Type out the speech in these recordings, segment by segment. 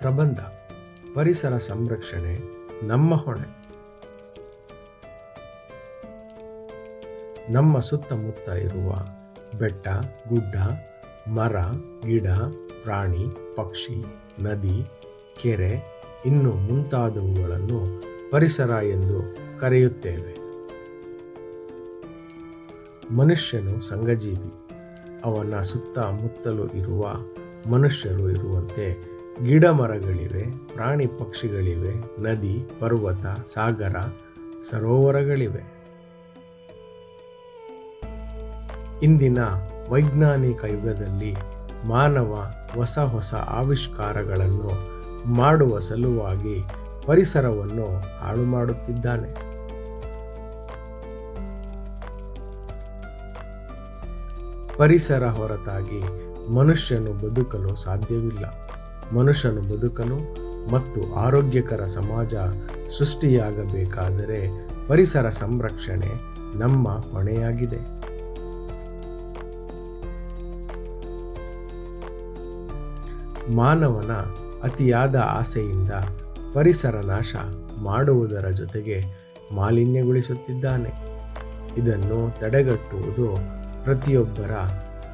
ಪ್ರಬಂಧ, ಪರಿಸರ ಸಂರಕ್ಷಣೆ, ನಮ್ಮ ಹೊಣೆ. ನಮ್ಮ ಸುತ್ತಮುತ್ತ ಇರುವ ಬೆಟ್ಟ, ಗುಡ್ಡ, ಮರ, ಗಿಡ, ಪ್ರಾಣಿ, ಪಕ್ಷಿ, ನದಿ, ಕೆರೆ ಇನ್ನು ಮುಂತಾದವುಗಳನ್ನು ಪರಿಸರ ಎಂದು ಕರೆಯುತ್ತೇವೆ. ಮನುಷ್ಯನು ಸಂಘಜೀವಿ. ಅವನ ಸುತ್ತಮುತ್ತಲು ಇರುವ ಮನುಷ್ಯರು ಇರುವಂತೆ ಗಿಡ ಮರಗಳಿವೆ ಪ್ರಾಣಿ ಪಕ್ಷಿಗಳಿವೆ, ನದಿ, ಪರ್ವತ, ಸಾಗರ, ಸರೋವರಗಳಿವೆ. ಇಂದಿನ ವೈಜ್ಞಾನಿಕ ಯುಗದಲ್ಲಿ ಮಾನವ ಹೊಸ ಹೊಸ ಆವಿಷ್ಕಾರಗಳನ್ನು ಮಾಡುವ ಸಲುವಾಗಿ ಪರಿಸರವನ್ನು ಹಾಳು ಮಾಡುತ್ತಿದ್ದಾನೆ. ಪರಿಸರ ಹೊರತಾಗಿ ಮನುಷ್ಯನು ಬದುಕಲು ಸಾಧ್ಯವಿಲ್ಲ. ಮನುಷ್ಯನು ಬದುಕನು ಮತ್ತು ಆರೋಗ್ಯಕರ ಸಮಾಜ ಸೃಷ್ಟಿಯಾಗಬೇಕಾದರೆ ಪರಿಸರ ಸಂರಕ್ಷಣೆ ನಮ್ಮ ಹೊಣೆಯಾಗಿದೆ. ಮಾನವನ ಅತಿಯಾದ ಆಸೆಯಿಂದ ಪರಿಸರ ನಾಶ ಮಾಡುವುದರ ಜೊತೆಗೆ ಮಾಲಿನ್ಯಗೊಳಿಸುತ್ತಿದ್ದಾನೆ. ಇದನ್ನು ತಡೆಗಟ್ಟುವುದು ಪ್ರತಿಯೊಬ್ಬರ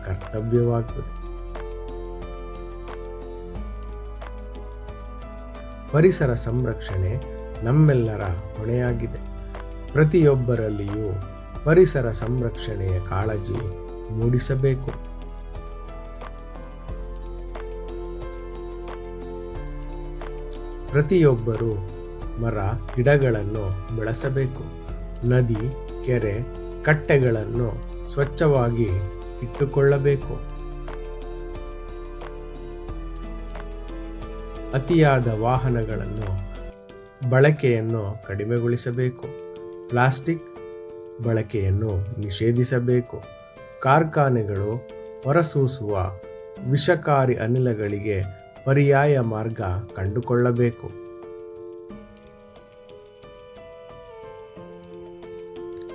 ಕರ್ತವ್ಯವಾಗುತ್ತದೆ ಪರಿಸರ ಸಂರಕ್ಷಣೆ ನಮ್ಮೆಲ್ಲರ ಹೊಣೆಯಾಗಿದೆ. ಪ್ರತಿಯೊಬ್ಬರಲ್ಲಿಯೂ ಪರಿಸರ ಸಂರಕ್ಷಣೆಯ ಕಾಳಜಿ ಮೂಡಿಸಬೇಕು. ಪ್ರತಿಯೊಬ್ಬರು ಮರ, ಗಿಡಗಳನ್ನು ಬೆಳೆಸಬೇಕು. ನದಿ, ಕೆರೆ, ಕಟ್ಟೆಗಳನ್ನು ಸ್ವಚ್ಛವಾಗಿ ಇಟ್ಟುಕೊಳ್ಳಬೇಕು. ಅತಿಯಾದ ವಾಹನಗಳನ್ನು ಬಳಕೆಯನ್ನು ಕಡಿಮೆಗೊಳಿಸಬೇಕು. ಪ್ಲಾಸ್ಟಿಕ್ ಬಳಕೆಯನ್ನು ನಿಷೇಧಿಸಬೇಕು. ಕಾರ್ಖಾನೆಗಳು ಹೊರಸೂಸುವ ವಿಷಕಾರಿ ಅನಿಲಗಳಿಗೆ ಪರ್ಯಾಯ ಮಾರ್ಗ ಕಂಡುಕೊಳ್ಳಬೇಕು.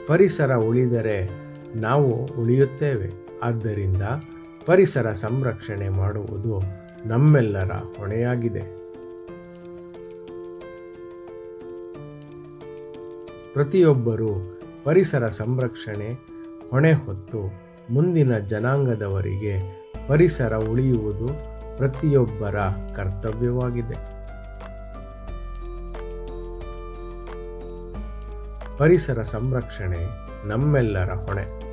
ಪರಿಸರ ಉಳಿದರೆ ನಾವು ಉಳಿಯುತ್ತೇವೆ. ಆದ್ದರಿಂದ ಪರಿಸರ ಸಂರಕ್ಷಣೆ ಮಾಡುವುದು ನಮ್ಮೆಲ್ಲರ ಹೊಣೆಯಾಗಿದೆ. ಪ್ರತಿಯೊಬ್ಬರೂ ಪರಿಸರ ಸಂರಕ್ಷಣೆ ಹೊಣೆ ಹೊತ್ತು ಮುಂದಿನ ಜನಾಂಗದವರಿಗೆ ಪರಿಸರ ಉಳಿಯುವುದು ಪ್ರತಿಯೊಬ್ಬರ ಕರ್ತವ್ಯವಾಗಿದೆ. ಪರಿಸರ ಸಂರಕ್ಷಣೆ ನಮ್ಮೆಲ್ಲರ ಹೊಣೆ.